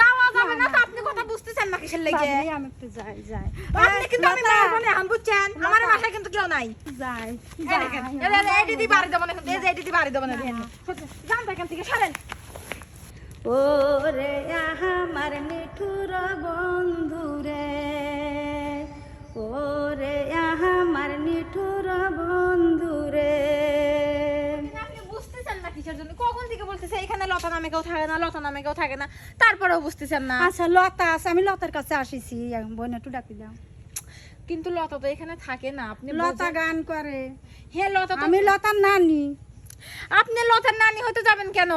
যাওয়া যাবে না তো আপনি কথা বুঝতেছেন না কিসের লেগে? আমি একটু যাই যাই। আপনি কিন্তু আমি লতা, মারবো না বুঝছেন? আমার বাসায় কিন্তু কেউ নাই। যাই যাই, বাড়ি দেবো না এই যে বাড়ি দেবো না। যান থেকে সরেন। ওরে আমার মিঠুর বন্ধুরে। ওরে কেউ থাকে না লতা নামে কেউ থাকে না। তারপরেও বুঝতেছেন না। আচ্ছা লতা আছে আমি লতার কাছে আসিছি। বোন একটু ডাকি দাও কিন্তু লতা তো এখানে থাকে না আপনি লতা গান করে। হ্যাঁ লতা আমি লতার নানি। আপনি লতার নানি হতে যাবেন কেন?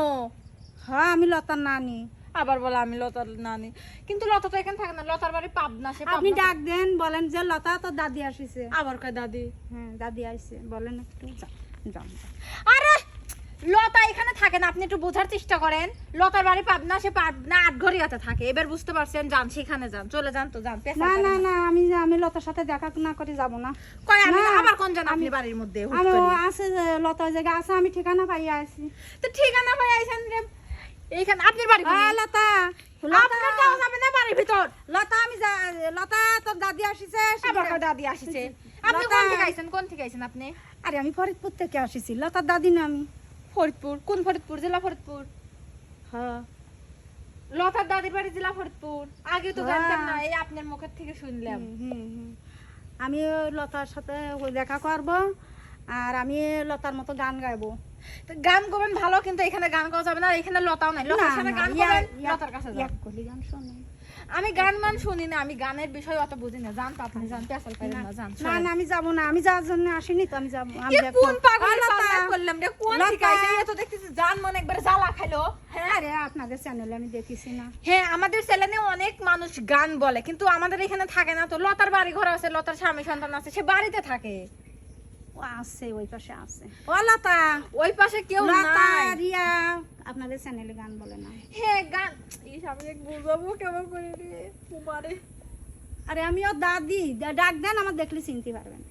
হ্যাঁ আমি লতার নানি। আবার বলে আমি লতার নানি। কিন্তু লতা তো এখানে থাকে না লতার বাড়ি পাবনা সে আপনি ডাক দেন বলেন যে লতা তো দাদি আসিছে। আবার কয় দাদি? হ্যাঁ দাদি আইছে বলেন একটু যাও, যাও। আরে! লতা এখানে থাকে না আপনি একটু বোঝার চেষ্টা করেন। লতার বাড়ি পাবনা সে পাবনা আটঘরিয়াতে থাকে। এবার বুঝতে পারছেন যান সেখানে যান চলে যান তো যান না না না আমি আমি লতার সাথে দেখা না করে যাব না। কয় আমি আবার কোন যান আপনি বাড়ির মধ্যে আমি আছে যে লতার জায়গা আছে আমি ঠিকানা পাইয়া আছি তো ঠিকানা ভাই আইছেন রে এইখানে আপনার বাড়ি আ, লতা লতা। আপনার যাওয়া যাবে না বাড়ির ভিতর। লতা আমি লতা তোর দাদি আসিছে আবার দাদি আসছে? আপনি লতা। কোন থেকে আইছেন কোন থেকে আইছেন আপনি? আরে আমি ফরিদপুর থেকে আসিছি লতার দাদি না আমি। ফরিদপুর? কোন ফরিদপুর? জেলা ফরিদপুর? হ্যাঁ। লতার দাদির বাড়ি জেলা ফরিদপুর। আগে তো হ্যাঁ। জানতাম না এই আপনার মুখের থেকে শুনলাম। হুম, হুম, হুম। আমি ওই লতার সাথে দেখা করব আর আমি লতার মতো গান গাইবো। গান করবেন ভালো কিন্তু এখানে গান করা যাবে না আর এখানে লতাও নাই। লতার সাথে গান ইয়া- করবেন লতার কাছে যান। এক কলি গান শোনে। আমি গান মান শুনি না আমি গানের বিষয় অত বুঝি না। জান তো আপনি জান পেশাল করেন না জান না না আমি যাব না আমি যাওয়ার জন্য আসিনি তো আমি যাব আমি কোন পাগল লতা, করলাম রে কোন লতা। ঠিক আছে এ তো দেখতেছি জান মনে একবার জ্বালা খাইলো হ্যাঁ? আরে আপনাদের চ্যানেলে আমি দেখেছি না। হ্যাঁ আমাদের চ্যানেলে অনেক মানুষ গান বলে কিন্তু আমাদের এখানে থাকে না তো। লতার বাড়ি ঘর আছে লতার স্বামী সন্তান আছে সে বাড়িতে থাকে। ও আছে ওই পাশে আছে। ও লতা! ওই পাশে কেউ লতা নাই। রিয়া! আপনাদের চ্যানেলে গান বলে না। হ্যাঁ গান! ইস আমি এক বুঝাবো কেমন করে রে? কুমারে আরে আমি ও দাদি ডাক দেন আমার দেখলে চিনতে পারবেন।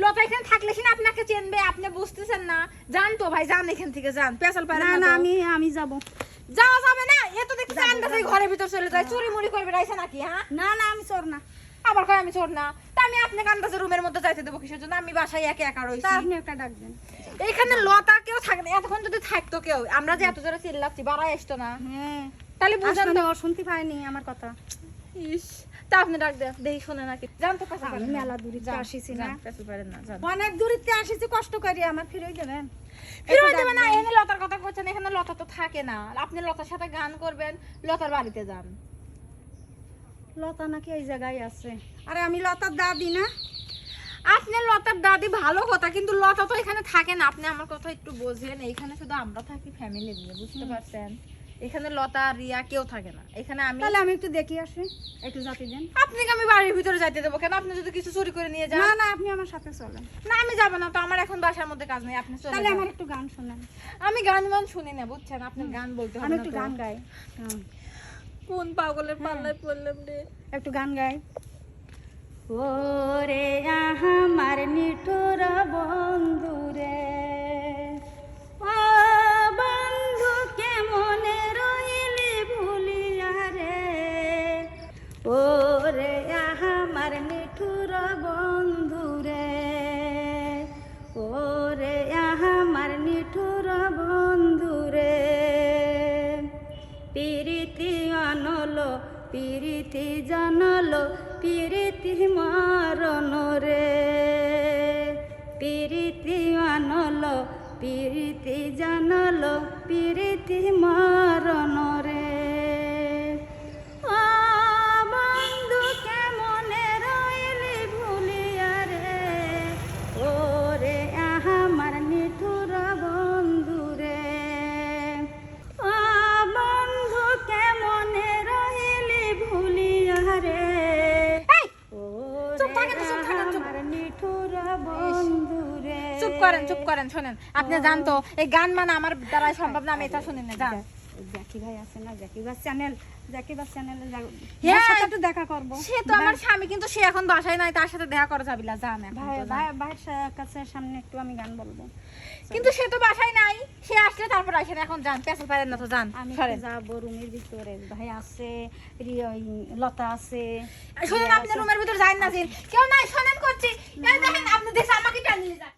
লতা এখানে থাকলে সিনা আপনাকে চেনবে? আপনি বুঝতেছেন না। জান তো ভাই যান এখান থেকে যান। পেশাল পারে না না আমি আমি যাব। যাওয়া যাবে না? এ তো দেখছি আন্দাজে ঘরের ভিতর চলে যায়। চুরি মুড়ি করবে রাইছে নাকি হ্যাঁ? না না আমি চোর না। আবার কয় আমি চোর না। তা আমি আপনাকে আন্দাজে রুমের মধ্যে যাইতে দেবো কিসের জন্য? আমি বাসায় একা একা রয়েছি আপনি একটা ডাক দেন। এইখানে লতা কেউ থাকে না এতক্ষণ যদি থাকতো কেউ। আমরা যে এত জোরে চিল্লাচ্ছি বাড়াই আসতো না। হ্যাঁ। তাহলে বুঝেন ও শুনতে পায়নি আমার কথা। ইস তা আপনি ডাক দেন। শোনে নাকি। জান তো পেশাল আমি মেলা যান, আসিছি না। পেশাল পারেন না অনেক দূরিতে আসিছি কষ্ট করি আমার। দেবেন? না। এনে লতার কথা বলছেন এখানে লতা তো থাকে না। আপনি লতার সাথে গান করবেন লতার বাড়িতে যান। লতা নাকি এই জায়গায় আছে? আরে আমি লতার দাদি না। আপনি লতার দাদি ভালো কথা কিন্তু লতা তো এখানে থাকে না। আপনি আমার কথা একটু বোঝেন। এখানে শুধু আমরা থাকি ফ্যামিলি নিয়ে বুঝতে পারছেন? এখানে লতা রিয়া কেউ থাকে না। এখানে আমি তাহলে আমি একটু দেখি আসি। একটু জাতি দেন। আপনাকে আমি বাড়ির ভিতরে যাইতে দেবো কেন? আপনি যদি কিছু চুরি করে নিয়ে যান। না না আপনি আমার সাথে চলেন। না আমি যাব না তো। আমার এখন বাসার মধ্যে কাজ নেই। আপনি চলে তাহলে আমার একটু গান শোনেন। আমি গান মান শুনি না বুঝছেন? আপনি গান বলতে হবে আমি একটু গান গাই। কোন পাগলের পাল্লায় পড়লাম রে? একটু গান গাই। ওরে আমার নিঠুর বন্ধু রে। পিরিতি জানালো পিরিতি মারণ রে। পিরিতি আনলো পিরিতি জানালো পিরিতি মারণ করেন চুপ করেন শোনেন। আপনি জান তো এই গান মানে আমার দ্বারা সম্ভব না আমি এটা শুনি না জান ওই ভাই আছে না জ্যাকি ভাই চ্যানেল জ্যাকি ভাই চ্যানেলে হ্যাঁ। একটু দেখা করব। সে তো আমার স্বামী কিন্তু সে এখন বাসায় নাই তার সাথে দেখা করা যাবে জান ভাই ভাই ভাইয়ের কাছে সামনে একটু আমি গান বলব। কিন্তু সে তো বাসায় নাই সে আসলে তারপর আসেন এখন যান পেছাল পারেন না তো যান আমি সরেন। রুমের ভিতরে ভাই আছে লতা আছে। শোনেন আপনি রুমের ভিতর না কেউ নাই শোনেন করছি।